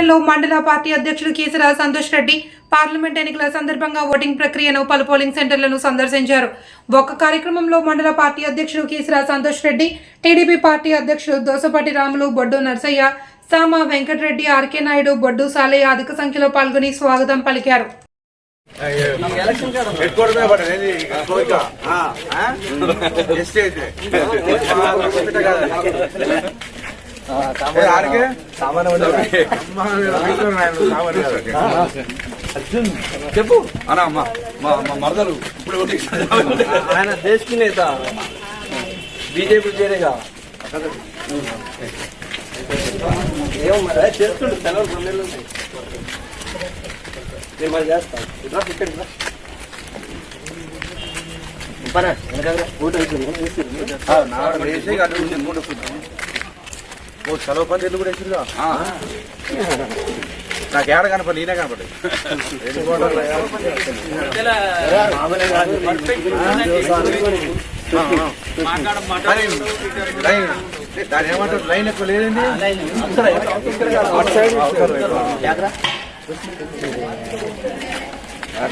ఆధ్వర్యంలో మండల పార్టీ అధ్యక్షుడు కేసరా సంతోష్ రెడ్డి పార్లమెంట్ ఎన్నికల సందర్భంగా ఓటింగ్ ప్రక్రియను పలు పోలింగ్ సెంటర్లను సందర్శించారు. ఒక కార్యక్రమంలో మండల పార్టీ అధ్యక్షుడు కేసరా సంతోష్ రెడ్డి టీడీపీ పార్టీ అధ్యక్షులు దోసపాటి రాములు బొడ్డు నర్సయ్య సామ వెంకటరెడ్డి ఆర్కే నాయుడు బొడ్డు సాలయ్య అధిక సంఖ్యలో పాల్గొని స్వాగతం పలికారు. పెట్టుకోవడమే కోరిక అయితే చెప్పు. అమ్మా మా మా మరదలు ఇప్పుడు. ఆయన దేశ్ నేత. బీజేపీ చేరేగా. ఏమో మరి చేస్తుండే సెలవు రెండు నెలలు ఉన్నాయి నేను మరి చేస్తాను ఇట్లా ఇక్కడ. పరా, వెనకాల నా వేసి అటు వస్తుంది. ఓ సెలవు పని ఎందుకు కూడా వేసిరుగా? ఆ. నాకు ఏడ కనపడి నేనే కనపడి. దాని ఏమంటారు? లైన్ ఎక్కువ లేదండి ఇక్కడ కాదు. అటు సైడ్ జాగ్రత్త. ఆ,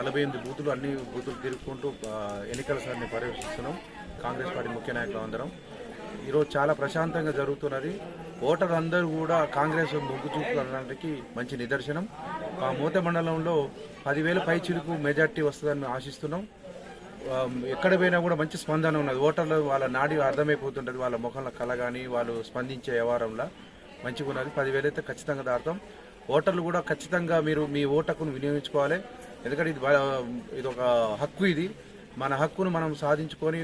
నలభై ఎనిమిది బూతులు అన్ని బూతులు తిరుగుకుంటూ ఎన్నికల సార్ని పర్యవేక్షిస్తున్నాం. కాంగ్రెస్ పార్టీ ముఖ్య నాయకులు అందరం. ఈరోజు చాలా ప్రశాంతంగా జరుగుతున్నది. ఓటర్లు అందరూ కూడా కాంగ్రెస్ మొగ్గు చూపుకోవడానికి మంచి నిదర్శనం. ఆ మూత మండలంలో పదివేల పై చిరుకు మెజార్టీ వస్తుందని ఆశిస్తున్నాం. ఎక్కడ పోయినా కూడా మంచి స్పందన ఉన్నది. ఓటర్లు వాళ్ళ నాడి అర్థమైపోతుంటుంది. వాళ్ళ ముఖంలో కళ కానీ వాళ్ళు స్పందించే వ్యవహారంలో మంచిగా ఉన్నది పదివేలు అయితే ఖచ్చితంగా దాడతాం ఓటర్లు కూడా ఖచ్చితంగా మీరు మీ ఓటకును వినియోగించుకోవాలి. ఎందుకంటే ఇది ఇది ఒక హక్కు ఇది. మన హక్కును మనం సాధించుకొని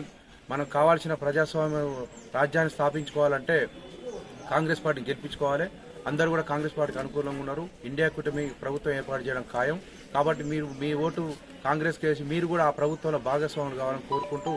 మనకు కావాల్సిన ప్రజాస్వామ్య రాజ్యాన్ని స్థాపించుకోవాలంటే కాంగ్రెస్ పార్టీని గెలిపించుకోవాలి. అందరూ కూడా కాంగ్రెస్ పార్టీకి అనుకూలంగా ఉన్నారు. ఇండియా కూటమి ప్రభుత్వం ఏర్పాటు చేయడం ఖాయం. కాబట్టి మీరు మీ ఓటు కాంగ్రెస్ వేసి మీరు కూడా ఆ ప్రభుత్వంలో భాగస్వాములు కావాలని కోరుకుంటూ